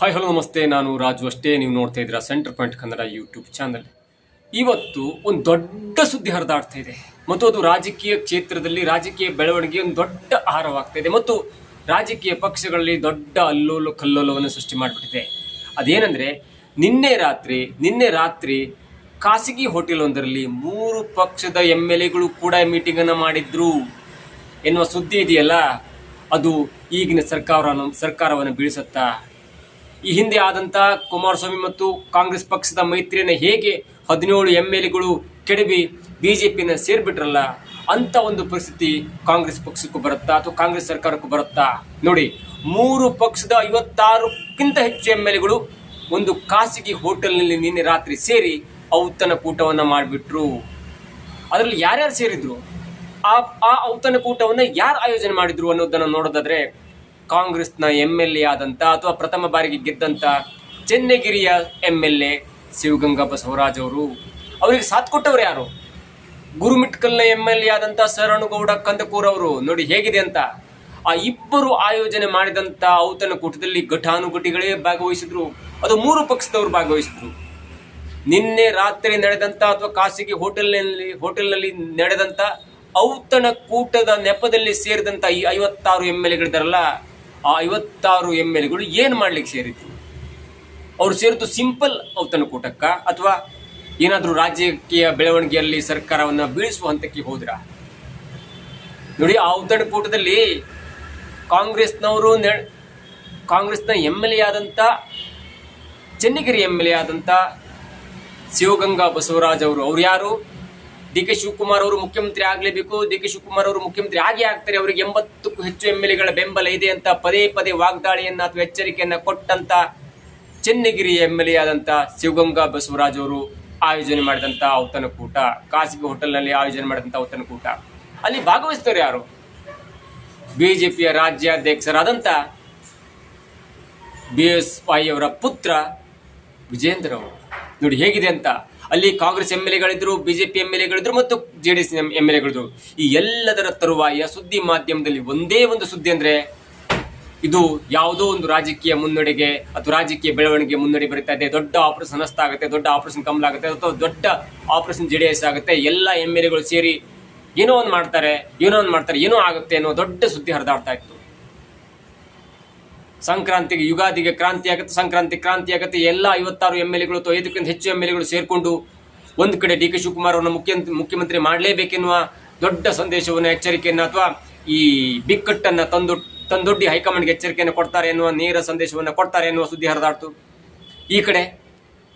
Hi hello ನಮಸ್ತೆ. ನಾನು ರಾಜು ಅಷ್ಟೇ. ನೀವು ನೋಡ್ತಾ ಇದ್ದೀರಾ centre point Kannada YouTube channel ಇವತ್ತು ಒಂದು ದೊಡ್ಡ ಸುದ್ದಿ ಹರಿದಾಡ್ತಾ ಇದೆ. ಮತ್ತು ಅದು ರಾಜಕೀಯ ಕ್ಷೇತ್ರದಲ್ಲಿ, ರಾಜಕೀಯ ಬೆಳವಣಿಗೆ ಒಂದು ದೊಡ್ಡ ಆಹಾರವಾಗ್ತಾ ಇದೆ. ಮತ್ತು ರಾಜಕೀಯ ಪಕ್ಷಗಳಲ್ಲಿ ದೊಡ್ಡ ಅಲ್ಲೋಲ ಕಲ್ಲೋಲವನ್ನು ಸೃಷ್ಟಿ ಮಾಡಿಬಿಟ್ಟಿದೆ. ಅದೇನೆಂದರೆ, ನಿನ್ನೆ ರಾತ್ರಿ ನಿನ್ನೆ ರಾತ್ರಿ ಖಾಸಗಿ ಹೋಟೆಲ್ ಒಂದರಲ್ಲಿ ಮೂರು ಪಕ್ಷದ ಎಂ ಎಲ್ ಎಗಳು ಕೂಡ ಮೀಟಿಂಗನ್ನು ಮಾಡಿದ್ರು. ಎನ್ನುವ ಸುದ್ದಿ ಇದೆಯಲ್ಲ? ಅದು ಈಗಿನ ಸರ್ಕಾರವನ್ನು ಸರ್ಕಾರವನ್ನು ಬೀಳಿಸುತ್ತಾ ಈ ಹಿಂದೆ ಆದಂಥ ಕುಮಾರಸ್ವಾಮಿ ಮತ್ತು ಕಾಂಗ್ರೆಸ್ ಪಕ್ಷದ ಮೈತ್ರಿಯನ್ನು ಹೇಗೆ ಹದಿನೇಳು ಎಂ ಎಲ್ ಎಗಳು ಕೆಡವಿ ಪಿನ ಸೇರ್ಬಿಟ್ರಲ್ಲ, ಅಂತ ಒಂದು ಪರಿಸ್ಥಿತಿ ಕಾಂಗ್ರೆಸ್ ಪಕ್ಷಕ್ಕೂ ಬರುತ್ತಾ ಅಥವಾ ಕಾಂಗ್ರೆಸ್ ಸರ್ಕಾರಕ್ಕೂ ಬರುತ್ತಾ? ನೋಡಿ, ಮೂರು ಪಕ್ಷದ ಐವತ್ತಾರಕ್ಕಿಂತ ಹೆಚ್ಚು ಎಂ ಎಲ್ ಎಗಳು ಒಂದು ಖಾಸಗಿ ಹೋಟೆಲ್ನಲ್ಲಿ ನಿನ್ನೆ ರಾತ್ರಿ ಸೇರಿ ಔತಣ ಕೂಟವನ್ನು ಮಾಡಿಬಿಟ್ರು. ಅದರಲ್ಲಿ ಯಾರ್ಯಾರು ಸೇರಿದ್ರು? ಆ ಆ ಔತಣಕೂಟವನ್ನು ಯಾರು ಆಯೋಜನೆ ಮಾಡಿದ್ರು ಅನ್ನೋದನ್ನು ನೋಡೋದಾದ್ರೆ ಕಾಂಗ್ರೆಸ್ನ ಎಂ ಎಲ್ ಎ ಆದಂಥ ಅಥವಾ ಪ್ರಥಮ ಬಾರಿಗೆ ಗೆದ್ದಂಥ ಚೆನ್ನಗಿರಿಯ M L A Shivaganga Basavaraj ಅವರು. ಅವರಿಗೆ ಸಾಥ್ ಕೊಟ್ಟವರು ಯಾರು? ಗುರುಮಿಟ್ಕಲ್ನ ಎಂ ಎಲ್ ಎ ಆದಂಥ ಶರಣಗೌಡ ಕಂದಕೂರ್ ಅವರು. ನೋಡಿ ಹೇಗಿದೆ ಅಂತ. ಆ ಇಬ್ಬರು ಆಯೋಜನೆ ಮಾಡಿದಂಥ ಔತಣಕೂಟದಲ್ಲಿ ಘಟಾನುಘಟಿಗಳೇ ಭಾಗವಹಿಸಿದ್ರು. ಅದು ಮೂರು ಪಕ್ಷದವರು ಭಾಗವಹಿಸಿದ್ರು. ನಿನ್ನೆ ರಾತ್ರಿ ನಡೆದಂಥ ಅಥವಾ ಖಾಸಗಿ ಹೋಟೆಲ್ನಲ್ಲಿ ಹೋಟೆಲ್ನಲ್ಲಿ ನಡೆದಂಥ ಔತಣ ಕೂಟದ ನೆಪದಲ್ಲಿ ಸೇರಿದಂಥ ಈ ಐವತ್ತಾರು ಎಂ ಎಲ್ ಎಗಳಿದಾರಲ್ಲ ಆ ಐವತ್ತಾರು ಎಂ ಎಲ್ ಎಗಳು ಏನು ಮಾಡ್ಲಿಕ್ಕೆ ಸೇರಿದ್ರು ಅವ್ರು ಸೇರಿದ್ದು ಸಿಂಪಲ್ ಔತಣ ಕೂಟಕ್ಕ ಅಥವಾ ಏನಾದರೂ ರಾಜಕೀಯ ಬೆಳವಣಿಗೆಯಲ್ಲಿ ಸರ್ಕಾರವನ್ನು ಬೀಳಿಸುವ ಹಂತಕ್ಕೆ ಹೋದ್ರ? ನೋಡಿ, ಆ ಔತಣ ಕೂಟದಲ್ಲಿ ಕಾಂಗ್ರೆಸ್ನವರು ಕಾಂಗ್ರೆಸ್ನ ಎಂ ಎಲ್ ಎ ಆದಂಥ ಚನ್ನಗಿರಿ ಎಂ ಎಲ್ ಎ ಆದಂಥ ಶಿವಗಂಗಾ ಬಸವರಾಜ್ ಅವರು, ಅವ್ರು ಯಾರು? ಡಿ ಕೆ ಶಿವಕುಮಾರ್ ಅವರು ಮುಖ್ಯಮಂತ್ರಿ ಆಗಲೇಬೇಕು. ಡಿ ಕೆ ಶಿವಕುಮಾರ್ ಅವರು ಮುಖ್ಯಮಂತ್ರಿ ಆಗೇ ಆಗ್ತಾರೆ. ಅವರಿಗೆ ಎಂಬತ್ತಕ್ಕೂ ಹೆಚ್ಚು ಎಂ ಎಲ್ ಎಗಳ ಬೆಂಬಲ ಇದೆ ಅಂತ ಪದೇ ಪದೇ ವಾಗ್ದಾಳಿಯನ್ನ ಅಥವಾ ಎಚ್ಚರಿಕೆಯನ್ನು ಕೊಟ್ಟಂತ ಚೆನ್ನಗಿರಿ ಎಂ ಎಲ್ ಎ ಆದಂತ ಶಿವಗಂಗಾ ಬಸವರಾಜ್ ಅವರು ಆಯೋಜನೆ ಮಾಡಿದಂತ ಔತಣಕೂಟ, ಖಾಸಗಿ ಹೋಟೆಲ್ನಲ್ಲಿ ಆಯೋಜನೆ ಮಾಡಿದಂತ ಔತಣಕೂಟ. ಅಲ್ಲಿ ಭಾಗವಹಿಸ್ತಾರೆ ಯಾರು? ಬಿಜೆಪಿಯ ರಾಜ್ಯಾಧ್ಯಕ್ಷರಾದಂಥ ಬಿ ಎಸ್ ವೈ ಅವರ ಪುತ್ರ ವಿಜೇಂದ್ರ ಅವರು. ನೋಡಿ ಹೇಗಿದೆ ಅಂತ. ಅಲ್ಲಿ ಕಾಂಗ್ರೆಸ್ ಎಂ ಎಲ್ ಎಗಳಿದ್ರು, ಬಿಜೆಪಿ ಎಂ ಎಲ್ ಎಗಳಿದ್ರು ಮತ್ತು J D S M L ಎಗಳಿದ್ರು. ಈ ಎಲ್ಲದರ ತರುವಾಯ ಸುದ್ದಿ ಮಾಧ್ಯಮದಲ್ಲಿ ಒಂದೇ ಒಂದು ಸುದ್ದಿ ಅಂದ್ರೆ ಇದು ಯಾವುದೋ ಒಂದು ರಾಜಕೀಯ ಮುನ್ನಡೆಗೆ ಅಥವಾ ರಾಜಕೀಯ ಬೆಳವಣಿಗೆ ಮುನ್ನಡೆ ಬರುತ್ತಾ ಇದೆ, ದೊಡ್ಡ ಆಪರೇಷನ್ ಹಸ್ತ ಆಗುತ್ತೆ, ದೊಡ್ಡ ಆಪರೇಷನ್ ಕಮಲ ಆಗುತ್ತೆ ಅಥವಾ ದೊಡ್ಡ ಆಪರೇಷನ್ ಜೆ ಡಿ ಎಸ್ ಆಗುತ್ತೆ, ಎಲ್ಲ ಎಂ ಎಲ್ ಎಗಳು ಸೇರಿ ಏನೋ ಒಂದು ಮಾಡ್ತಾರೆ, ಏನೋ ಒಂದು ಮಾಡ್ತಾರೆ, ಏನೋ ಆಗುತ್ತೆ ಅನ್ನೋ ದೊಡ್ಡ ಸುದ್ದಿ ಹರಿದಾಡ್ತಾ ಇತ್ತು. ಸಂಕ್ರಾಂತಿಗೆ, ಯುಗಾದಿಗೆ ಕ್ರಾಂತಿ ಆಗುತ್ತೆ, ಸಂಕ್ರಾಂತಿ ಕ್ರಾಂತಿ ಆಗುತ್ತೆ, ಎಲ್ಲ ಐವತ್ತಾರು ಎಂ ಎಲ್ ಎಗಳು ಅಥವಾ ಐದಕ್ಕಿಂತ ಹೆಚ್ಚು ಎಂ ಎಲ್ ಎಗಳು ಸೇರಿಕೊಂಡು ಒಂದು ಕಡೆ ಡಿ ಕೆ ಶಿವಕುಮಾರ್ ಅವರನ್ನು ಮುಖ್ಯ ಮುಖ್ಯಮಂತ್ರಿ ಮಾಡಲೇಬೇಕೆನ್ನುವ ದೊಡ್ಡ ಸಂದೇಶವನ್ನು, ಎಚ್ಚರಿಕೆಯನ್ನು ಅಥವಾ ಈ ಬಿಕ್ಕಟ್ಟನ್ನು ತಂದು ತಂದೊಡ್ಡಿ ಹೈಕಮಾಂಡ್ಗೆ ಎಚ್ಚರಿಕೆಯನ್ನು ಕೊಡ್ತಾರೆ ಎನ್ನುವ, ನೇರ ಸಂದೇಶವನ್ನು ಕೊಡ್ತಾರೆ ಎನ್ನುವ ಸುದ್ದಿ ಹರಿದಾಡ್ತು. ಈ ಕಡೆ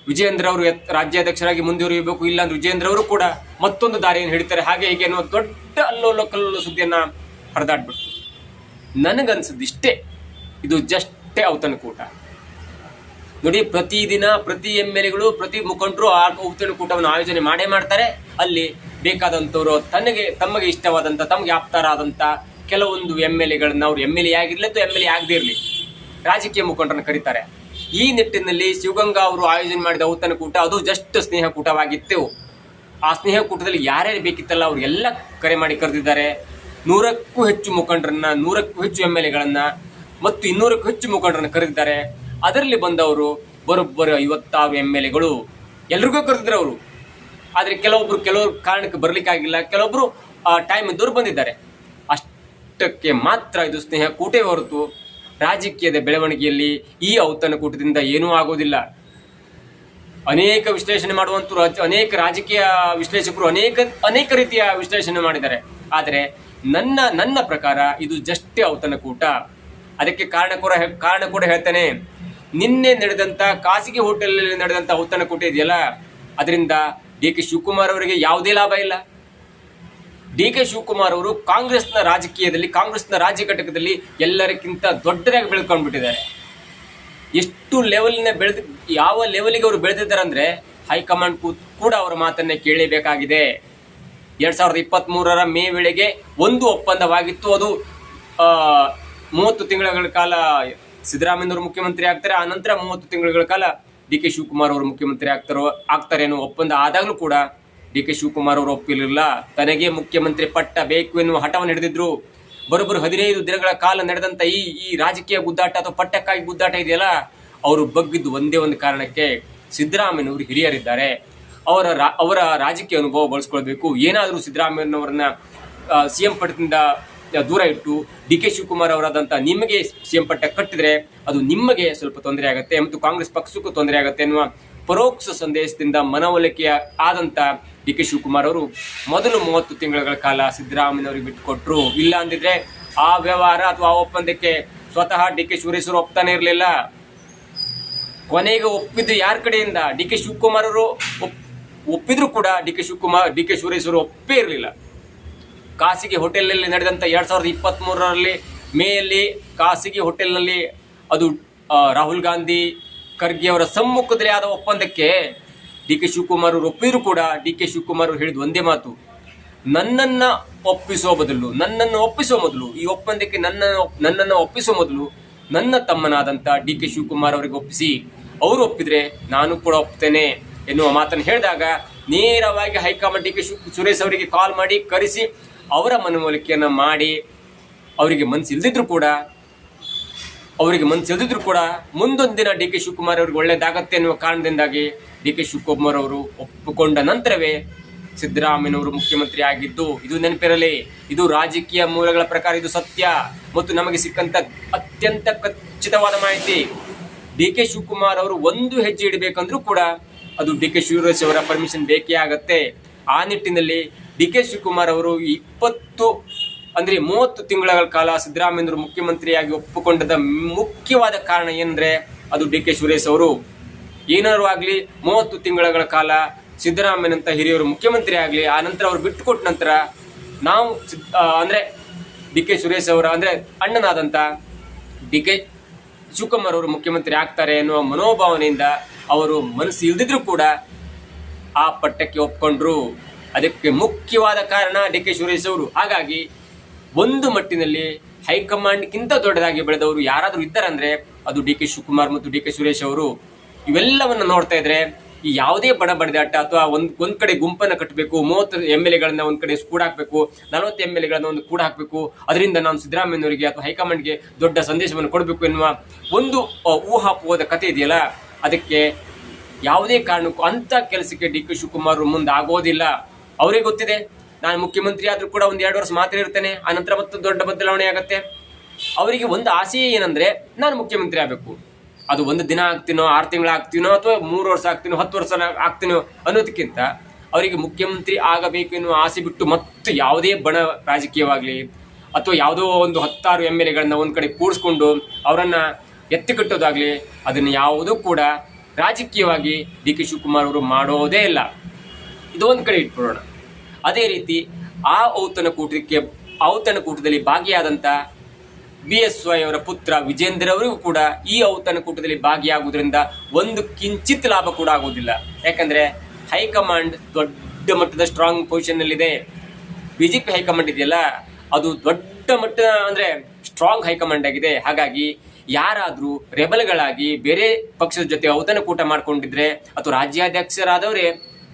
ವಿಜಯೇಂದ್ರ ಅವರು ರಾಜ್ಯಾಧ್ಯಕ್ಷರಾಗಿ ಮುಂದುವರಿಯಬೇಕು, ಇಲ್ಲಾಂದ್ರೆ ವಿಜಯೇಂದ್ರ ಅವರು ಕೂಡ ಮತ್ತೊಂದು ದಾರಿಯನ್ನು ಹಿಡಿತಾರೆ. ಹಾಗೆ ಹೀಗೆ ಎನ್ನುವ ದೊಡ್ಡ ಅಲ್ಲೋಲ ಕಲ್ಲೋಲ ಸುದ್ದಿಯನ್ನು ಹರಿದಾಡ್ಬಿಡ್ತು. ನನಗನ್ಸಿದ್ದು ಇಷ್ಟೇ ಇದು ಜಸ್ಟೇ ಔತಣಕೂಟ ನೋಡಿ ಪ್ರತಿದಿನ ಪ್ರತಿ ಎಂ ಎಲ್ ಎಗಳು ಪ್ರತಿ ಮುಖಂಡರು ಆ ಔತಣಕೂಟವನ್ನು ಆಯೋಜನೆ ಮಾಡೇ ಮಾಡ್ತಾರೆ. ಅಲ್ಲಿ ಬೇಕಾದಂಥವ್ರು ತನಗೆ, ತಮಗೆ ಇಷ್ಟವಾದಂಥ, ತಮಗೆ ಆಪ್ತರಾದಂಥ ಕೆಲವೊಂದು ಎಂ ಎಲ್ ಎಗಳನ್ನ ಅವ್ರು ಎಂ ಎಲ್ ಎ ಆಗಿರಲಿ ಅಥವಾ ಎಂ ಎಲ್ ಎ ಆಗದೇ ಇರಲಿ ರಾಜಕೀಯ ಮುಖಂಡರನ್ನು ಕರೀತಾರೆ. ಈ ನಿಟ್ಟಿನಲ್ಲಿ ಶಿವಗಂಗಾ ಅವರು ಆಯೋಜನೆ ಮಾಡಿದ ಔತಣಕೂಟ ಅದು ಜಸ್ಟ್ ಸ್ನೇಹ ಕೂಟವಾಗಿತ್ತು. ಆ ಸ್ನೇಹ ಕೂಟದಲ್ಲಿ ಯಾರ್ಯಾರು ಬೇಕಿತ್ತಲ್ಲ ಅವ್ರಿಗೆಲ್ಲ ಕರೆ ಮಾಡಿ ಕರೆದಿದ್ದಾರೆ. ನೂರಕ್ಕೂ ಹೆಚ್ಚು ಮುಖಂಡರನ್ನ, ನೂರಕ್ಕೂ ಹೆಚ್ಚು ಎಂ ಎಲ್ ಎಗಳನ್ನ ಮತ್ತು ಇನ್ನೂರಕ್ಕೂ ಹೆಚ್ಚು ಮುಖಂಡರನ್ನು ಕರೆದಿದ್ದಾರೆ. ಅದರಲ್ಲಿ ಬಂದವರು ಬರೋಬ್ಬರ ಐವತ್ತಾರು ಎಂ ಎಲ್ ಎಗಳು ಎಲ್ರಿಗೂ ಕರೆದಿದ್ರು ಅವರು. ಆದರೆ ಕೆಲವೊಬ್ಬರು ಕೆಲವರು ಕಾರಣಕ್ಕೆ ಬರ್ಲಿಕ್ಕಾಗಿಲ್ಲ ಕೆಲವೊಬ್ಬರು ಟೈಮ್ ಇದ್ದವರು ಬಂದಿದ್ದಾರೆ. ಅಷ್ಟಕ್ಕೆ ಮಾತ್ರ ಇದು ಸ್ನೇಹ ಕೂಟೇ ಹೊರತು ರಾಜಕೀಯದ ಬೆಳವಣಿಗೆಯಲ್ಲಿ ಈ ಔತಣಕೂಟದಿಂದ ಏನೂ ಆಗೋದಿಲ್ಲ. ಅನೇಕ ವಿಶ್ಲೇಷಣೆ ಮಾಡುವಂತರು ಅಚ್- ಅನೇಕ ರಾಜಕೀಯ ವಿಶ್ಲೇಷಕರು ಅನೇಕ ಅನೇಕ ರೀತಿಯ ವಿಶ್ಲೇಷಣೆ ಮಾಡಿದ್ದಾರೆ. ಆದರೆ ನನ್ನ ನನ್ನ ಪ್ರಕಾರ ಇದು ಜಸ್ಟ್ ಔತಣಕೂಟ ಅದಕ್ಕೆ ಕಾರಣ ಕೂಡ ಕಾರಣ ಕೂಡ ಹೇಳ್ತೇನೆ. ನಿನ್ನೆ ನಡೆದಂತ ಖಾಸಗಿ ಹೋಟೆಲ್ನಲ್ಲಿ ನಡೆದಂತ ಔತಣಕೂಟ ಇದೆಯಲ್ಲ? ಅದರಿಂದ ಡಿ ಕೆ ಶಿವಕುಮಾರ್ ಅವರಿಗೆ ಯಾವುದೇ ಲಾಭ ಇಲ್ಲ. ಡಿ ಕೆ ಶಿವಕುಮಾರ್ ಅವರು ಕಾಂಗ್ರೆಸ್ನ ರಾಜಕೀಯದಲ್ಲಿ, ಕಾಂಗ್ರೆಸ್ನ ರಾಜ್ಯ ಘಟಕದಲ್ಲಿ ಎಲ್ಲರಿಗಿಂತ ದೊಡ್ಡದಾಗಿ ಬೆಳ್ಕೊಂಡ್ಬಿಟ್ಟಿದ್ದಾರೆ. ಎಷ್ಟು ಲೆವೆಲ್ನ ಬೆಳೆದ, ಯಾವ ಲೆವೆಲಿಗೆ ಅವರು ಬೆಳೆದಿದ್ದಾರೆ ಅಂದ್ರೆ ಹೈಕಮಾಂಡ್ ಕೂಡ ಅವರ ಮಾತನ್ನೇ ಕೇಳಲೇಬೇಕಾಗಿದೆ ಎರಡ್ ಸಾವಿರದ ಇಪ್ಪತ್ತ್ ಮೂರರ ಮೇ ವೇಳೆಗೆ ಒಂದು ಒಪ್ಪಂದವಾಗಿತ್ತು. ಅದು ಮೂವತ್ತು ತಿಂಗಳ ಕಾಲ ಸಿದ್ದರಾಮಯ್ಯನವರು ಮುಖ್ಯಮಂತ್ರಿ ಆಗ್ತಾರೆ, ಆ ನಂತರ ಮೂವತ್ತು ತಿಂಗಳ ಕಾಲ ಡಿ ಕೆ ಶಿವಕುಮಾರ್ ಅವರು ಮುಖ್ಯಮಂತ್ರಿ ಆಗ್ತಾರೋ, ಆಗ್ತಾರೆ ಅನ್ನೋ ಒಪ್ಪಂದ ಆದಾಗಲೂ ಕೂಡ ಡಿ ಕೆ ಶಿವಕುಮಾರ್ ಅವರು ಒಪ್ಪಿರಲಿಲ್ಲ. ತನಗೆ ಮುಖ್ಯಮಂತ್ರಿ ಪಟ್ಟ ಬೇಕು ಎನ್ನುವ ಹಠವನ್ನು ಹಿಡಿದಿದ್ರು. ಬರೋಬ್ಬರು ಹದಿನೈದು ದಿನಗಳ ಕಾಲ ನಡೆದಂತ ಈ ಈ ರಾಜಕೀಯ ಗುದ್ದಾಟ ಅಥವಾ ಪಟ್ಟಕ್ಕಾಗಿ ಗುದ್ದಾಟ ಇದೆಯಲ್ಲ, ಅವರು ಬಗ್ಗಿದ್ದು ಒಂದೇ ಒಂದು ಕಾರಣಕ್ಕೆ ಸಿದ್ದರಾಮಯ್ಯನವರು ಹಿರಿಯರಿದ್ದಾರೆ. ಅವರ ರಾ- ಅವರ ರಾಜಕೀಯ ಅನುಭವ ಬಳಸ್ಕೊಳ್ಬೇಕು. ಏನಾದರೂ ಸಿದ್ದರಾಮಯ್ಯನವರನ್ನ ಸಿ ಎಂ ಪಟ್ಟದಿಂದ ದೂರ ಇಟ್ಟು ಡಿ ಕೆ ಶಿವಕುಮಾರ್ ಅವರಾದಂಥ ನಿಮಗೆ ಸಿಎಂ ಪಟ್ಟ ಕಟ್ಟಿದ್ರೆ ಅದು ನಿಮಗೆ ಸ್ವಲ್ಪ ತೊಂದರೆ ಆಗುತ್ತೆ ಮತ್ತು ಕಾಂಗ್ರೆಸ್ ಪಕ್ಷಕ್ಕೂ ತೊಂದರೆ ಆಗುತ್ತೆ ಎನ್ನುವ ಪರೋಕ್ಷ ಸಂದೇಶದಿಂದ ಮನವೊಲಿಕೆಯ ಆದಂಥ ಡಿ ಕೆ ಶಿವಕುಮಾರ್ ಅವರು ಮೊದಲು ಮೂವತ್ತು ತಿಂಗಳ ಕಾಲ ಸಿದ್ದರಾಮಯ್ಯನವರಿಗೆ ಬಿಟ್ಟುಕೊಟ್ರು. ಇಲ್ಲ ಅಂದಿದ್ರೆ ಆ ವ್ಯವಹಾರ ಅಥವಾ ಆ ಒಪ್ಪಂದಕ್ಕೆ ಸ್ವತಃ ಡಿ ಕೆ ಶಿವರೇಶ್ವರ ಒಪ್ತಾನೆ ಇರಲಿಲ್ಲ. ಕೊನೆಗೆ ಒಪ್ಪಿದ್ದು ಯಾರ ಕಡೆಯಿಂದ? ಡಿ ಕೆ ಶಿವಕುಮಾರ್ ಅವರು ಒಪ್- ಒಪ್ಪಿದ್ರು ಕೂಡ D K Shivakumar D K Shivareshwara ಒಪ್ಪೇ ಇರಲಿಲ್ಲ. ಖಾಸಗಿ ಹೋಟೆಲ್ನಲ್ಲಿ ನಡೆದಂಥ ಎರಡು ಸಾವಿರದ ಇಪ್ಪತ್ತ್ ಮೂರರಲ್ಲಿ ಮೇಯಲ್ಲಿ ಖಾಸಗಿ ಹೋಟೆಲ್ನಲ್ಲಿ ಅದು ರಾಹುಲ್ ಗಾಂಧಿ ಖರ್ಗೆ ಅವರ ಸಮ್ಮುಖದಲ್ಲಿ ಆದ ಒಪ್ಪಂದಕ್ಕೆ ಡಿ ಕೆ ಶಿವಕುಮಾರ್ ಅವರು ಒಪ್ಪಿದ್ರು ಕೂಡ ಡಿ ಕೆ ಶಿವಕುಮಾರ್ ಅವರು ಹೇಳಿದ ಒಂದೇ ಮಾತು. ನನ್ನನ್ನು ಒಪ್ಪಿಸುವ ಬದಲು, ನನ್ನನ್ನು ಒಪ್ಪಿಸುವ ಮೊದಲು, ಈ ಒಪ್ಪಂದಕ್ಕೆ ನನ್ನ ನನ್ನನ್ನು ಒಪ್ಪಿಸುವ ಮೊದಲು ನನ್ನ ತಮ್ಮನಾದಂಥ ಡಿ ಕೆ ಶಿವಕುಮಾರ್ ಅವರಿಗೆ ಒಪ್ಪಿಸಿ. ಅವರು ಒಪ್ಪಿದರೆ ನಾನು ಕೂಡ ಒಪ್ತೇನೆ ಎನ್ನುವ ಮಾತನ್ನು ಹೇಳಿದಾಗ ನೇರವಾಗಿ high command D K Shiva, Suresh ಅವರಿಗೆ ಕಾಲ್ ಮಾಡಿ ಕರೆಸಿ ಅವರ ಮನವೊಲಿಕೆಯನ್ನು ಮಾಡಿ ಅವರಿಗೆ ಮನಸ್ಸು ಇಲ್ದಿದ್ರು ಕೂಡ, ಅವರಿಗೆ ಮನಸ್ಸು ಇಲ್ದಿದ್ರು ಕೂಡ ಮುಂದೊಂದು ದಿನ ಡಿ ಕೆ ಶಿವಕುಮಾರ್ ಅವರಿಗೆ ಒಳ್ಳೇದಾಗತ್ತೆ ಅನ್ನುವ ಕಾರಣದಿಂದಾಗಿ ಡಿ ಕೆ ಶಿವಕುಮಾರ್ ಅವರು ಒಪ್ಪಿಕೊಂಡ ನಂತರವೇ ಸಿದ್ದರಾಮಯ್ಯನವರು ಮುಖ್ಯಮಂತ್ರಿ ಆಗಿದ್ದು, ಇದು ನೆನಪಿರಲಿ, ಇದು ರಾಜಕೀಯ ಮೂಲಗಳ ಪ್ರಕಾರ ಇದು ಸತ್ಯ ಮತ್ತು ನಮಗೆ ಸಿಕ್ಕಂತ ಅತ್ಯಂತ ಖಚಿತವಾದ ಮಾಹಿತಿ. ಡಿ ಕೆ ಶಿವಕುಮಾರ್ ಅವರು ಒಂದು ಹೆಜ್ಜೆ ಇಡಬೇಕಂದ್ರೂ ಕೂಡ ಅದು ಡಿ ಕೆ ಶಿವರಾಜ್ ಅವರ ಪರ್ಮಿಷನ್ ಬೇಕೇ ಆಗತ್ತೆ. ಆ ನಿಟ್ಟಿನಲ್ಲಿ ಡಿ ಕೆ ಶಿವಕುಮಾರ್ ಅವರು ಇಪ್ಪತ್ತು, ಅಂದ್ರೆ ಮೂವತ್ತು ತಿಂಗಳ ಕಾಲ ಸಿದ್ದರಾಮಯ್ಯರು ಮುಖ್ಯಮಂತ್ರಿಯಾಗಿ ಒಪ್ಪಿಕೊಂಡದ ಮುಖ್ಯವಾದ ಕಾರಣ ಏನಂದ್ರೆ ಅದು ಡಿ ಕೆ ಸುರೇಶ್ ಅವರು. ಏನಾದ್ರು ಆಗಲಿ ಮೂವತ್ತು ತಿಂಗಳ ಕಾಲ ಸಿದ್ದರಾಮಯ್ಯನಂತ ಹಿರಿಯವರು ಮುಖ್ಯಮಂತ್ರಿ ಆಗಲಿ, ಆ ನಂತರ ಅವ್ರು ಬಿಟ್ಟುಕೊಟ್ಟ ನಂತರ ನಾವು ಸಿದ್- ಅಂದ್ರೆ ಡಿ ಕೆ ಸುರೇಶ್ ಅವರ, ಅಂದ್ರೆ ಅಣ್ಣನಾದಂಥ ಡಿ ಕೆ ಶಿವಕುಮಾರ್ ಅವರು ಮುಖ್ಯಮಂತ್ರಿ ಆಗ್ತಾರೆ ಎನ್ನುವ ಮನೋಭಾವನೆಯಿಂದ ಅವರು ಮನಸ್ಸು ಇಲ್ದಿದ್ರು ಕೂಡ ಆ ಪಟ್ಟಕ್ಕೆ ಒಪ್ಕೊಂಡ್ರು. ಅದಕ್ಕೆ ಮುಖ್ಯವಾದ ಕಾರಣ ಡಿ ಕೆ ಸುರೇಶ್ ಅವರು. ಹಾಗಾಗಿ ಒಂದು ಮಟ್ಟಿನಲ್ಲಿ ಹೈಕಮಾಂಡ್ಗಿಂತ ದೊಡ್ಡದಾಗಿ ಬೆಳೆದವರು ಯಾರಾದರೂ ಇದ್ದಾರಂದ್ರೆ ಅದು ಡಿ ಕೆ ಶಿವಕುಮಾರ್ ಮತ್ತು ಡಿ ಕೆ ಸುರೇಶ್ ಅವರು. ಇವೆಲ್ಲವನ್ನು ನೋಡ್ತಾ ಇದ್ರೆ ಈ ಯಾವುದೇ ಬಡ ಬಡದಾಟ ಅಥವಾ ಒಂದ್ ಒಂದ್ ಕಡೆ ಗುಂಪನ್ನ ಕಟ್ಟಬೇಕು ಮೂವತ್ತು ಎಂ ಎಲ್ ಎಗಳನ್ನ ಒಂದ್ ಕಡೆ ಕೂಡ ಹಾಕಬೇಕು, ನಲವತ್ತು ಎಂ ಎಲ್ ಎಗಳನ್ನ ಒಂದು ಕೂಡ ಹಾಕಬೇಕು, ಅದರಿಂದ ನಾನು ಸಿದ್ದರಾಮಯ್ಯನವರಿಗೆ ಅಥವಾ ಹೈಕಮಾಂಡ್ಗೆ ದೊಡ್ಡ ಸಂದೇಶವನ್ನು ಕೊಡಬೇಕು ಎನ್ನುವ ಒಂದು ಊಹಾಪೋಹದ ಕಥೆ ಇದೆಯಲ್ಲ, ಅದಕ್ಕೆ ಯಾವುದೇ ಕಾರಣಕ್ಕೂ ಅಂತ ಕೆಲಸಕ್ಕೆ ಡಿ ಕೆ ಶಿವಕುಮಾರ್ ಮುಂದೆ ಆಗೋದಿಲ್ಲ. ಅವರಿಗೆ ಗೊತ್ತಿದೆ. ನಾನು ಮುಖ್ಯಮಂತ್ರಿ ಆದರೂ ಕೂಡ ಒಂದು ಎರಡು ವರ್ಷ ಮಾತ್ರ ಇರ್ತೇನೆ. ಆ ನಂತರ ಮತ್ತೆ ದೊಡ್ಡ ಬದಲಾವಣೆ ಆಗುತ್ತೆ. ಅವರಿಗೆ ಒಂದು ಆಸೆ ಏನಂದರೆ ನಾನು ಮುಖ್ಯಮಂತ್ರಿ ಆಗಬೇಕು. ಅದು ಒಂದು ದಿನ ಆಗ್ತೀನೋ, ಆರು ತಿಂಗಳು ಆಗ್ತೀನೋ ಅಥವಾ ಮೂರು ವರ್ಷ ಆಗ್ತೀನೋ, ಹತ್ತು ವರ್ಷ ಆಗ್ತೀನೋ ಅನ್ನೋದಕ್ಕಿಂತ ಅವರಿಗೆ ಮುಖ್ಯಮಂತ್ರಿ ಆಗಬೇಕು ಎನ್ನುವ ಆಸೆ ಬಿಟ್ಟು ಮತ್ತು ಯಾವುದೇ ಬಣ ರಾಜಕೀಯವಾಗಲಿ ಅಥವಾ ಯಾವುದೋ ಒಂದು ಹತ್ತಾರು ಎಂ ಎಲ್ ಎಗಳನ್ನು ಒಂದು ಕಡೆ ಕೂಡಿಸ್ಕೊಂಡು ಅವರನ್ನು ಎತ್ತಿ ಕಟ್ಟೋದಾಗ್ಲಿ, ಅದನ್ನು ಯಾವುದೂ ಕೂಡ ರಾಜಕೀಯವಾಗಿ ಡಿ ಕೆ ಶಿವಕುಮಾರ್ ಅವರು ಮಾಡೋದೇ ಇಲ್ಲ. ಇದು ಒಂದು ಕಡೆ ಇಟ್ಬಿಡೋಣ. ಅದೇ ರೀತಿ ಆ ಔತಣ ಕೂಟಕ್ಕೆ ಔತಣ ಕೂಟದಲ್ಲಿ ಭಾಗಿಯಾದಂಥ ಬಿ ಎಸ್ ವೈ ಅವರ ಪುತ್ರ ವಿಜೇಂದ್ರ ಅವರಿಗೂ ಕೂಡ ಈ ಔತಣಕೂಟದಲ್ಲಿ ಭಾಗಿಯಾಗುವುದರಿಂದ ಒಂದು ಕಿಂಚಿತ್ ಲಾಭ ಕೂಡ ಆಗುವುದಿಲ್ಲ. ಯಾಕಂದ್ರೆ ಹೈಕಮಾಂಡ್ ದೊಡ್ಡ ಮಟ್ಟದ strong ಪೊಸಿಷನ್ನಲ್ಲಿದೆ. B J P high command ಇದೆಯಲ್ಲ, ಅದು ದೊಡ್ಡ ಮಟ್ಟದ ಅಂದ್ರೆ ಸ್ಟ್ರಾಂಗ್ ಹೈಕಮಾಂಡ್ ಆಗಿದೆ. ಹಾಗಾಗಿ ಯಾರಾದರೂ ರೆಬಲ್ಗಳಾಗಿ ಬೇರೆ ಪಕ್ಷದ ಜೊತೆ ಔತಣಕೂಟ ಮಾಡಿಕೊಂಡಿದ್ರೆ ಅಥವಾ ರಾಜ್ಯಾಧ್ಯಕ್ಷರಾದವರೇ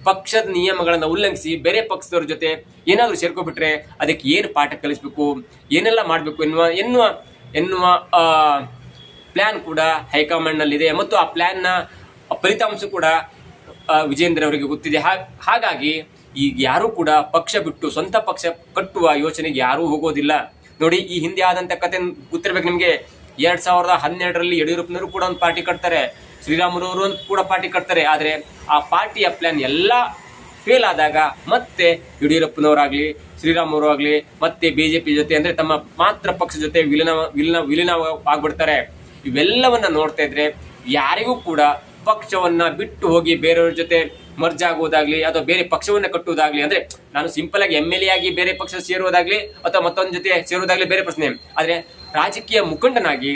ಪಕ್ಷದ ನಿಯಮಗಳನ್ನು ಉಲ್ಲಂಘಿಸಿ ಬೇರೆ ಪಕ್ಷದವ್ರ ಜೊತೆ ಏನಾದರೂ ಸೇರ್ಕೊಬಿಟ್ರೆ ಅದಕ್ಕೆ ಏನು ಪಾಠ ಕಲಿಸ್ಬೇಕು, ಏನೆಲ್ಲ ಮಾಡಬೇಕು ಎನ್ನುವ ಎನ್ನುವ ಎನ್ನುವ ಪ್ಲ್ಯಾನ್ ಕೂಡ ಹೈಕಮಾಂಡ್ನಲ್ಲಿದೆ ಮತ್ತು ಆ ಪ್ಲ್ಯಾನ್ನ ಫಲಿತಾಂಶ ಕೂಡ ವಿಜೇಂದ್ರ ಅವರಿಗೆ ಗೊತ್ತಿದೆ. ಹಾಗಾಗಿ ಈಗ ಯಾರೂ ಕೂಡ ಪಕ್ಷ ಬಿಟ್ಟು ಸ್ವಂತ ಪಕ್ಷ ಕಟ್ಟುವ ಯೋಚನೆಗೆ ಯಾರೂ ಹೋಗೋದಿಲ್ಲ. ನೋಡಿ, ಈ ಹಿಂದೆ ಆದಂಥ ಕತೆ ಗೊತ್ತಿರ್ಬೇಕು ನಿಮಗೆ. ಎರಡು ಸಾವಿರದ ಹನ್ನೆರಡರಲ್ಲಿ ಯಡಿಯೂರಪ್ಪನವರು ಕೂಡ ಒಂದು ಪಾರ್ಟಿ ಕಟ್ತಾರೆ. ಶ್ರೀರಾಮುಲವರು ಕೂಡ ಪಾರ್ಟಿ ಕಟ್ತಾರೆ. ಆದರೆ ಆ ಪಾರ್ಟಿಯ ಪ್ಲಾನ್ ಎಲ್ಲ ಫೇಲ್ ಆದಾಗ ಮತ್ತೆ ಯಡಿಯೂರಪ್ಪನವರಾಗಲಿ ಶ್ರೀರಾಮುರು ಆಗಲಿ ಮತ್ತೆ ಬಿಜೆಪಿ ಜೊತೆ ಅಂದ್ರೆ ತಮ್ಮ ಮಾತ್ರ ಪಕ್ಷ ಜೊತೆ ವಿಲೀನ ವಿಲೀನ ವಿಲೀನ ಆಗ್ಬಿಡ್ತಾರೆ. ಇವೆಲ್ಲವನ್ನ ನೋಡ್ತಾ ಇದ್ರೆ ಯಾರಿಗೂ ಕೂಡ ಪಕ್ಷವನ್ನ ಬಿಟ್ಟು ಹೋಗಿ ಬೇರೆಯವ್ರ ಜೊತೆ ಮರ್ಜ್ ಆಗುವುದಾಗ್ಲಿ ಅಥವಾ ಬೇರೆ ಪಕ್ಷವನ್ನ ಕಟ್ಟುವುದಾಗ್ಲಿ ಅಂದ್ರೆ ನಾನು ಸಿಂಪಲ್ ಆಗಿ ಎಂ ಎಲ್ ಎ ಆಗಿ ಬೇರೆ ಪಕ್ಷ ಸೇರುವುದಾಗ್ಲಿ ಅಥವಾ ಮತ್ತೊಂದು ಜೊತೆ ಸೇರುವುದಾಗ್ಲಿ ಬೇರೆ ಪ್ರಶ್ನೆ. ಆದರೆ ರಾಜಕೀಯ ಮುಖಂಡನಾಗಿ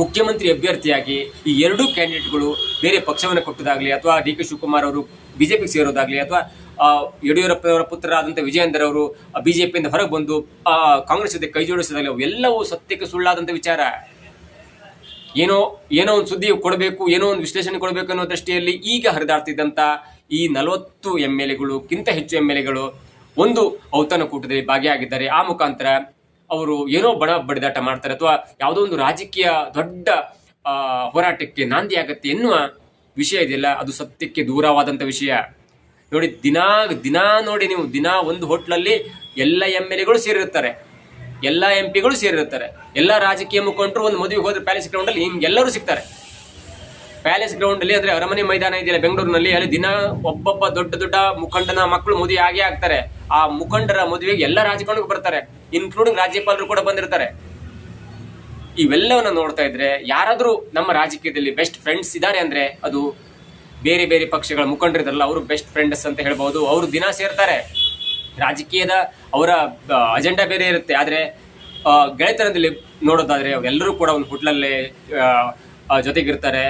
ಮುಖ್ಯಮಂತ್ರಿ ಅಭ್ಯರ್ಥಿಯಾಗಿ ಈ ಎರಡೂ ಕ್ಯಾಂಡಿಡೇಟ್ಗಳು ಬೇರೆ ಪಕ್ಷವನ್ನು ಕೊಟ್ಟದಾಗಲಿ ಅಥವಾ ಡಿ ಕೆ ಶಿವಕುಮಾರ್ ಅವರು ಬಿಜೆಪಿಗೆ ಸೇರೋದಾಗ್ಲಿ ಅಥವಾ ಯಡಿಯೂರಪ್ಪನವರ ಪುತ್ರರಾದಂಥ ವಿಜಯೇಂದ್ರ ಅವರು ಬಿಜೆಪಿಯಿಂದ ಹೊರಗೆ ಬಂದು ಕಾಂಗ್ರೆಸ್ ಜೊತೆ ಕೈ ಜೋಡಿಸೋದಾಗಲಿ ಅವೆಲ್ಲವೂ ಸತ್ಯಕ್ಕೆ ಸುಳ್ಳಾದಂಥ ವಿಚಾರ. ಏನೋ ಏನೋ ಒಂದು ಸುದ್ದಿ ಕೊಡಬೇಕು, ಏನೋ ಒಂದು ವಿಶ್ಲೇಷಣೆ ಕೊಡಬೇಕು ಅನ್ನೋ ದೃಷ್ಟಿಯಲ್ಲಿ ಈಗ ಹರಿದಾಡ್ತಿದ್ದಂಥ ಈ ನಲವತ್ತು ಎಂ ಎಲ್ ಎಗಳುಕ್ಕಿಂತ ಹೆಚ್ಚು ಎಂ ಎಲ್ ಎಗಳು ಒಂದು ಔತಣಕೂಟದಲ್ಲಿ ಭಾಗಿಯಾಗಿದ್ದಾರೆ. ಆ ಮುಖಾಂತರ ಅವರು ಏನೋ ಬಡ ಬಡಿದಾಟ ಮಾಡ್ತಾರೆ ಅಥವಾ ಯಾವುದೋ ಒಂದು ರಾಜಕೀಯ ದೊಡ್ಡ ಹೋರಾಟಕ್ಕೆ ನಾಂದಿ ಆಗತ್ತೆ ಎನ್ನುವ ವಿಷಯ ಇದೆಯಲ್ಲ, ಅದು ಸತ್ಯಕ್ಕೆ ದೂರವಾದಂಥ ವಿಷಯ. ನೋಡಿ, ದಿನಾ ದಿನಾ ನೋಡಿ ನೀವು, ದಿನಾ ಒಂದು ಹೋಟ್ಲಲ್ಲಿ ಎಲ್ಲ ಎಂ ಎಲ್ ಎಗಳು ಸೇರಿರ್ತಾರೆ ಎಲ್ಲ ಎಂ ಪಿಗಳು ಸೇರಿರ್ತಾರೆ ಎಲ್ಲ ರಾಜಕೀಯ ಮುಖಂಡರು ಒಂದು ಮದುವೆಗೆ ಹೋದ್ರೆ ಪ್ಯಾಲೇಸ್ ಗ್ರೌಂಡಲ್ಲಿ ಹಿಂಗೆಲ್ಲರೂ ಸಿಗ್ತಾರೆ. ಪ್ಯಾಲೇಸ್ ಗ್ರೌಂಡ್ ಅಲ್ಲಿ ಅಂದ್ರೆ ಅರಮನೆ ಮೈದಾನ ಇದೆಯಲ್ಲ ಬೆಂಗಳೂರಿನಲ್ಲಿ, ಅಲ್ಲಿ ದಿನ ಒಬ್ಬೊಬ್ಬ ದೊಡ್ಡ ದೊಡ್ಡ ಮುಖಂಡನ ಮಕ್ಕಳು ಮದುವೆ ಆಗೇ ಆಗ್ತಾರೆ. ಆ ಮುಖಂಡರ ಮದುವೆಗೆ ಎಲ್ಲ ರಾಜಕಾರಣಿಗಳು ಬರ್ತಾರೆ ಇನ್ಕ್ಲೂಡಿಂಗ್ ರಾಜ್ಯಪಾಲರು ಕೂಡ ಬಂದಿರ್ತಾರೆ. ಇವೆಲ್ಲವನ್ನ ನೋಡ್ತಾ ಇದ್ರೆ ಯಾರಾದ್ರೂ ನಮ್ಮ ರಾಜಕೀಯದಲ್ಲಿ ಬೆಸ್ಟ್ ಫ್ರೆಂಡ್ಸ್ ಇದ್ದಾರೆ ಅಂದ್ರೆ ಅದು ಬೇರೆ ಬೇರೆ ಪಕ್ಷಗಳ ಮುಖಂಡರಿದಾರಲ್ಲ ಅವರು ಬೆಸ್ಟ್ ಫ್ರೆಂಡ್ಸ್ ಅಂತ ಹೇಳ್ಬಹುದು ಅವರು ದಿನ ಸೇರ್ತಾರೆ. ರಾಜಕೀಯದ ಅವರ ಅಜೆಂಡಾ ಬೇರೆ ಇರುತ್ತೆ. ಆದ್ರೆ ಗೆಳೆತನದಲ್ಲಿ ನೋಡೋದಾದ್ರೆ ಅವರೆಲ್ಲರೂ ಕೂಡ ಒಂದು ಹೋಟ್ಲಲ್ಲಿ ಜೊತೆಗಿರ್ತಾರೆ.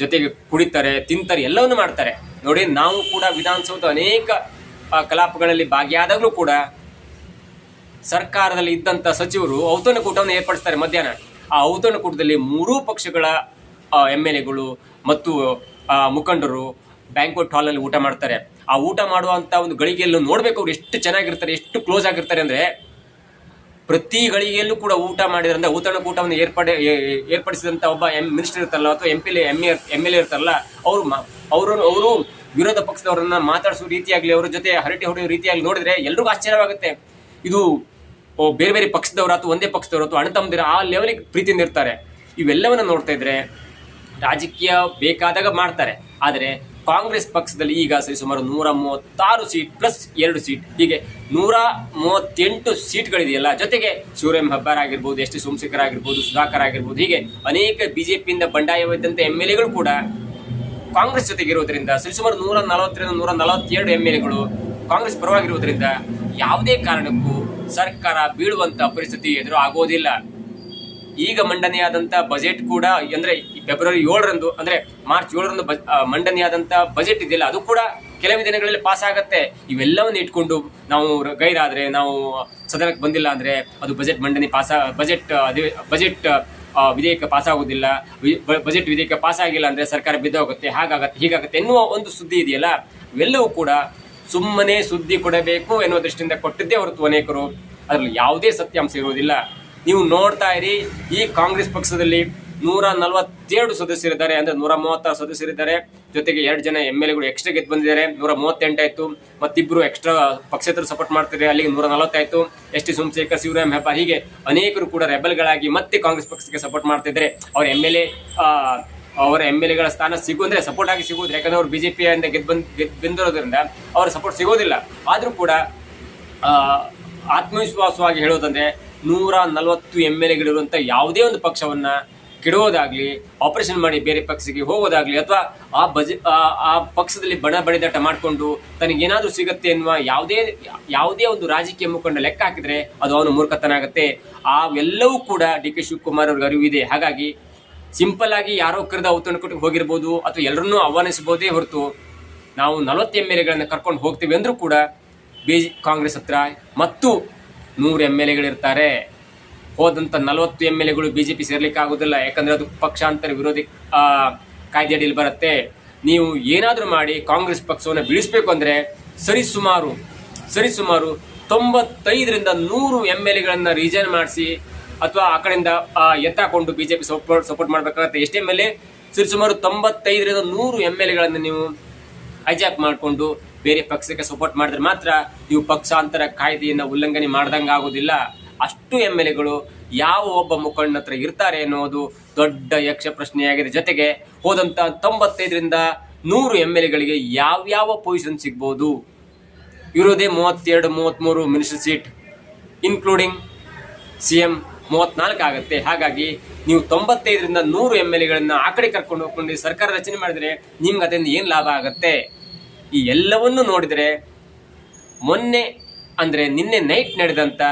ಜೊತೆಗೆ ಕುಡಿತಾರೆ, ತಿಂತಾರೆ, ಎಲ್ಲವನ್ನು ಮಾಡ್ತಾರೆ. ನೋಡಿ, ನಾವು ಕೂಡ ವಿಧಾನಸೌಧ ಅನೇಕ ಕಲಾಪಗಳಲ್ಲಿ ಭಾಗಿಯಾದಾಗಲೂ ಕೂಡ ಸರ್ಕಾರದಲ್ಲಿ ಇದ್ದಂಥ ಸಚಿವರು ಔತಣಕೂಟವನ್ನು ಏರ್ಪಡಿಸ್ತಾರೆ ಮಧ್ಯಾಹ್ನ. ಆ ಔತಣಕೂಟದಲ್ಲಿ ಮೂರೂ ಪಕ್ಷಗಳ ಎಂ ಎಲ್ ಎಗಳು ಮತ್ತು ಮುಖಂಡರು ಬ್ಯಾಂಕ್ವೆಟ್ ಹಾಲಲ್ಲಿ ಊಟ ಮಾಡ್ತಾರೆ. ಆ ಊಟ ಮಾಡುವಂಥ ಒಂದು ಗಳಿಗೆಯಲ್ಲೂ ನೋಡಬೇಕು ಅವ್ರು ಎಷ್ಟು ಚೆನ್ನಾಗಿರ್ತಾರೆ, ಎಷ್ಟು ಕ್ಲೋಸ್ ಆಗಿರ್ತಾರೆ ಅಂದರೆ ಪ್ರತಿ ಗಳಿಗೆಯಲ್ಲೂ ಕೂಡ ಊಟ ಮಾಡಿದ್ರಿಂದ ಔತಣಕೂಟವನ್ನು ಏರ್ಪಡೆ, ಏ- ಏ- ಏರ್ಪಡಿಸಿದಂಥ ಒಬ್ಬ ಎಂ, ಮಿನಿಸ್ಟರ್ ಇರ್ತಾರಲ್ಲ, ಅಥವಾ M P M A M L A ಇರ್ತಾರಲ್ಲ, ಅವರು ಅವರು ಅವರು ವಿರೋಧ ಪಕ್ಷದವರನ್ನ ಮಾತಾಡಿಸೋ ರೀತಿಯಾಗಲಿ, ಅವರ ಜೊತೆ ಹರಟೆ ಹೊಡೆಯೋ ರೀತಿಯಾಗಿ ನೋಡಿದ್ರೆ ಎಲ್ರಿಗೂ ಆಶ್ಚರ್ಯವಾಗುತ್ತೆ. ಇದು ಬೇರೆ ಬೇರೆ ಪಕ್ಷದವರು ಅಥವಾ ಒಂದೇ ಪಕ್ಷದವರು ಅಥವಾ ಅಣ್ಣ ತಮ್ಮದಿರ ಆ ಲೆವೆಲಿಗೆ ಪ್ರೀತಿಯಿಂದ ಇರ್ತಾರೆ. ಇವೆಲ್ಲವನ್ನ ನೋಡ್ತಾ ಇದ್ರೆ ರಾಜಕೀಯ ಬೇಕಾದಾಗ ಮಾಡ್ತಾರೆ. ಆದರೆ ಕಾಂಗ್ರೆಸ್ ಪಕ್ಷದಲ್ಲಿ ಈಗ ಸರಿ ಸುಮಾರು ನೂರ ಮೂವತ್ತಾರು ಸೀಟ್ ಪ್ಲಸ್ ಎರಡು ಸೀಟ್, ಹೀಗೆ ನೂರ ಮೂವತ್ತೆಂಟು ಸೀಟ್ಗಳಿದೆಯಲ್ಲ. ಜೊತೆಗೆ ಶಿವರಾಮ್ ಹಬ್ಬಾರ್ ಆಗಿರ್ಬೋದು, ಎಸ್ ಟಿ ಸೋಮಶೇಖರ್ ಆಗಿರ್ಬೋದು, ಸುಧಾಕರ್ ಆಗಿರ್ಬೋದು, ಹೀಗೆ ಅನೇಕ ಬಿಜೆಪಿಯಿಂದ ಬಂಡಾಯವಿದ್ದಂಥ ಎಂ ಎಲ್ ಎಗಳು ಕೂಡ ಕಾಂಗ್ರೆಸ್ ಜೊತೆಗೆ ಶವಿ ಸುಮಾರು ನೂರ ನಲವತ್ತರಿಂದ ನೂರ ನಲವತ್ತೆರಡು ಎಂ ಎಲ್ ಎಗಳು ಕಾಂಗ್ರೆಸ್ ಪರವಾಗಿರುವುದರಿಂದ ಯಾವುದೇ ಕಾರಣಕ್ಕೂ ಸರ್ಕಾರ ಬೀಳುವಂತ ಪರಿಸ್ಥಿತಿ ಎದುರು ಆಗೋದಿಲ್ಲ ಈಗ ಮಂಡನೆಯಾದಂತ ಬಜೆಟ್ ಕೂಡ ಅಂದ್ರೆ ಫೆಬ್ರವರಿ ಏಳರಂದು, ಅಂದ್ರೆ ಮಾರ್ಚ್ ಏಳರಂದು ಮಂಡನೆಯಾದಂತ ಬಜೆಟ್ ಇದೆಯಲ್ಲ ಅದು ಕೂಡ ಕೆಲವೇ ದಿನಗಳಲ್ಲಿ ಪಾಸ್ ಆಗತ್ತೆ. ಇವೆಲ್ಲವನ್ನು ಇಟ್ಕೊಂಡು ನಾವು ಗೈರಾದ್ರೆ, ನಾವು ಸದನಕ್ಕೆ ಬಂದಿಲ್ಲ ಅಂದ್ರೆ ಅದು ಬಜೆಟ್ ಮಂಡನೆ ಪಾಸ್ ಬಜೆಟ್ ಬಜೆಟ್ ವಿಧೇಯಕ ಪಾಸ್ ಆಗೋದಿಲ್ಲ. ವಿ- ಬಜೆಟ್ ವಿಧೇಯಕ ಪಾಸ್ ಆಗಿಲ್ಲ ಅಂದ್ರೆ ಸರ್ಕಾರ ಬಿದ್ದೋಗುತ್ತೆ ಹಾಗಾಗತ್ತೆ, ಹೀಗಾಗತ್ತೆ ಎನ್ನುವ ಒಂದು ಸುದ್ದಿ ಇದೆಯಲ್ಲ, ಇವೆಲ್ಲವೂ ಕೂಡ ಸುಮ್ಮನೆ ಸುದ್ದಿ ಕೊಡಬೇಕು ಎನ್ನುವ ದೃಷ್ಟಿಯಿಂದ ಕೊಟ್ಟಿದ್ದೇ ಹೊರತು ಅನೇಕರು, ಅದರಲ್ಲಿ ಯಾವುದೇ ಸತ್ಯಾಂಶ ಇರುವುದಿಲ್ಲ. ನೀವು ನೋಡ್ತಾ ಇರಿ, ಈ ಕಾಂಗ್ರೆಸ್ ಪಕ್ಷದಲ್ಲಿ ನೂರ ನಲವತ್ತೇಳು ಸದಸ್ಯರಿದ್ದಾರೆ ಅಂದ್ರೆ ನೂರ ಮೂವತ್ತಾರು ಸದಸ್ಯರಿದ್ದಾರೆ ಜೊತೆಗೆ ಎರಡು ಜನ ಎಂ ಎಲ್ ಎಗಳು ಎಕ್ಸ್ಟ್ರಾ ಗೆದ್ದು ಬಂದಿದ್ದಾರೆ. ನೂರ ಮೂವತ್ತೆಂಟಾಯ್ತು ಮತ್ತಿಬ್ರು ಎಕ್ಸ್ಟ್ರಾ ಪಕ್ಷೇತರು ಸಪೋರ್ಟ್ ಮಾಡ್ತಿದ್ದಾರೆ. ಅಲ್ಲಿಗೆ ನೂರ ನಲವತ್ತಾಯ್ತು. ಎಸ್ ಟಿ ಸೋಮಶೇಖರ್, ಶಿವರಾಮ್ ಹೆಬ್ಬ ಹೀಗೆ ಅನೇಕರು ಕೂಡ ರೆಬಲ್ಗಳಾಗಿ ಮತ್ತೆ ಕಾಂಗ್ರೆಸ್ ಪಕ್ಷಕ್ಕೆ ಸಪೋರ್ಟ್ ಮಾಡ್ತಿದ್ದಾರೆ. ಅವ್ರ ಎಂ ಎಲ್ ಎ ಅವರ ಎಂ ಎಲ್ ಎಗಳ ಸ್ಥಾನ ಸಿಗು ಅಂದ್ರೆ ಸಪೋರ್ಟ್ ಆಗಿ ಸಿಗೋದು ಯಾಕಂದ್ರೆ ಅವ್ರು ಬಿಜೆಪಿಯಿಂದ ಗೆದ್ದು ಬಂದ್, ಗೆದ್ದು ಬಂದಿರೋದ್ರಿಂದ ಅವ್ರ ಸಪೋರ್ಟ್ ಸಿಗೋದಿಲ್ಲ. ಆದರೂ ಕೂಡ ಆತ್ಮವಿಶ್ವಾಸವಾಗಿ ಹೇಳೋದಂದ್ರೆ ನೂರ ನಲವತ್ತು ಎಂ ಎಲ್ ಎಗಳಿರುವಂಥ ಯಾವುದೇ ಒಂದು ಪಕ್ಷವನ್ನ ಕೆಡುವುದಾಗಲಿ ಆಪರೇಷನ್ ಮಾಡಿ ಬೇರೆ ಪಕ್ಷಕ್ಕೆ ಹೋಗೋದಾಗ್ಲಿ ಅಥವಾ ಆ ಬಜೆ, ಆ- ಪಕ್ಷದಲ್ಲಿ ಬಣ ಬಡಿದಾಟ ಮಾಡಿಕೊಂಡು ತನಗೇನಾದರೂ ಸಿಗುತ್ತೆ ಎನ್ನುವ ಯಾವುದೇ ಯಾವುದೇ ಒಂದು ರಾಜಕೀಯ ಮುಖಂಡ ಲೆಕ್ಕ ಹಾಕಿದ್ರೆ ಅದು ಅವನು ಮೂರ್ಖತನ ಆಗುತ್ತೆ. ಆ ಎಲ್ಲವೂ ಕೂಡ ಡಿ ಕೆ ಶಿವಕುಮಾರ್ ಅವ್ರಿಗೆ ಅರಿವಿದೆ ಹಾಗಾಗಿ ಸಿಂಪಲ್ ಆಗಿ ಯಾರೋ ಕರೆದ ಔತಣಕೂಟಕ್ಕೆ ಹೋಗಿರ್ಬೋದು ಅಥವಾ ಎಲ್ಲರನ್ನೂ ಆಹ್ವಾನಿಸಬಹುದೇ ಹೊರತು ನಾವು ನಲವತ್ತು ಎಂ ಎಲ್ ಎಗಳನ್ನು ಕರ್ಕೊಂಡು ಹೋಗ್ತೀವಿ ಅಂದರೂ ಕೂಡ ಬಿ ಕಾಂಗ್ರೆಸ್ ಹತ್ರ ಮತ್ತು ನೂರು ಎಂ ಎಲ್ ಎಗಳಿರ್ತಾರೆ ಹೋದಂಥ ನಲವತ್ತು ಎಂ ಎಲ್ ಎಗಳು ಬಿ ಜೆ ಪಿ ಸೇರ್ಲಿಕ್ಕೆ ಆಗೋದಿಲ್ಲ. ಯಾಕಂದ್ರೆ ಅದು ಪಕ್ಷಾಂತರ ವಿರೋಧಿ ಕಾಯ್ದೆ ಅಡಿಯಲ್ಲಿ ಬರುತ್ತೆ. ನೀವು ಏನಾದರೂ ಮಾಡಿ ಕಾಂಗ್ರೆಸ್ ಪಕ್ಷವನ್ನು ಬೀಳಿಸಬೇಕು ಅಂದರೆ ಸರಿಸುಮಾರು ಸರಿಸುಮಾರು ತೊಂಬತ್ತೈದರಿಂದ ನೂರು ಎಂ ಎಲ್ ಎಗಳನ್ನು ರಿಜೈನ್ ಮಾಡಿಸಿ ಅಥವಾ ಆ ಕಡೆಯಿಂದ ಎತ್ತಾಕೊಂಡು B J P support support ಮಾಡಬೇಕಾಗತ್ತೆ ಎಷ್ಟೇ ಮೇಲೆ ಸರಿಸುಮಾರು ತೊಂಬತ್ತೈದರಿಂದ ನೂರು ಎಂ ಎಲ್ ಎಗಳನ್ನು ನೀವು ಹೈಜಾಕ್ ಮಾಡಿಕೊಂಡು ಬೇರೆ ಪಕ್ಷಕ್ಕೆ ಸಪೋರ್ಟ್ ಮಾಡಿದ್ರೆ ಮಾತ್ರ ನೀವು ಪಕ್ಷಾಂತರ ಕಾಯ್ದೆಯನ್ನು ಉಲ್ಲಂಘನೆ ಮಾಡ್ದಂಗೆ ಆಗೋದಿಲ್ಲ. ಅಷ್ಟು ಎಂ ಎಲ್ ಎಗಳು ಯಾವ ಒಬ್ಬ ಮುಖಂಡನ ಹತ್ರ ಇರ್ತಾರೆ ಅನ್ನೋದು ದೊಡ್ಡ ಯಕ್ಷ ಪ್ರಶ್ನೆಯಾಗಿದೆ. ಜೊತೆಗೆ ಹೋದಂಥ ತೊಂಬತ್ತೈದರಿಂದ ನೂರು ಎಂ ಎಲ್ ಎಗಳಿಗೆ ಯಾವ್ಯಾವ ಪೊಸಿಷನ್ ಸಿಗ್ಬೋದು? ಇರೋದೇ ಮೂವತ್ತೆರಡು ಮೂವತ್ತ್ಮೂರು minister seat including C M ಮೂವತ್ನಾಲ್ಕು ಆಗುತ್ತೆ. ಹಾಗಾಗಿ ನೀವು ತೊಂಬತ್ತೈದರಿಂದ ನೂರು ಎಂ ಎಲ್ ಎಗಳನ್ನು ಆ ಕಡೆ ಕರ್ಕೊಂಡು ಹೋಗ್ಕೊಂಡು ಸರ್ಕಾರ ರಚನೆ ಮಾಡಿದ್ರೆ ನಿಮ್ಗೆ ಅದರಿಂದ ಏನು ಲಾಭ ಆಗುತ್ತೆ? ಈ ಎಲ್ಲವನ್ನೂ ನೋಡಿದರೆ ಮೊನ್ನೆ, ಅಂದರೆ ನಿನ್ನೆ ನೈಟ್ ನಡೆದಂಥ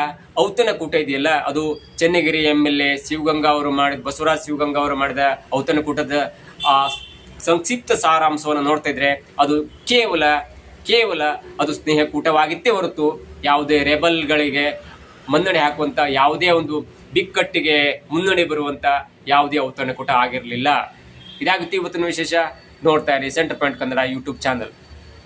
ಔತಣಕೂಟ ಇದೆಯಲ್ಲ, ಅದು Channagiri M L A Shivaganga ಅವರು ಮಾಡಿದ, ಬಸವರಾಜ್ ಶಿವಗಂಗಾ ಅವರು ಮಾಡಿದ ಔತಣಕೂಟದ ಆ ಸಂಕ್ಷಿಪ್ತ ಸಾರಾಂಶವನ್ನು ನೋಡ್ತಾ ಇದ್ರೆ ಅದು ಕೇವಲ ಕೇವಲ ಅದು ಸ್ನೇಹಕೂಟವಾಗಿತ್ತೇ ಹೊರತು ಯಾವುದೇ ರೆಬಲ್ಗಳಿಗೆ ಮನ್ನಣೆ ಹಾಕುವಂಥ ಯಾವುದೇ ಒಂದು ಬಿಕ್ಕಟ್ಟಿಗೆ ಮುನ್ನಡೆ ಬರುವಂಥ ಯಾವುದೇ ಔತಣಕೂಟ ಆಗಿರಲಿಲ್ಲ. ಇದಾಗುತ್ತೆ ಇವತ್ತಿನ ವಿಶೇಷ. ನೋಡ್ತಾ ಇರಿ centre point Kannada YouTube channel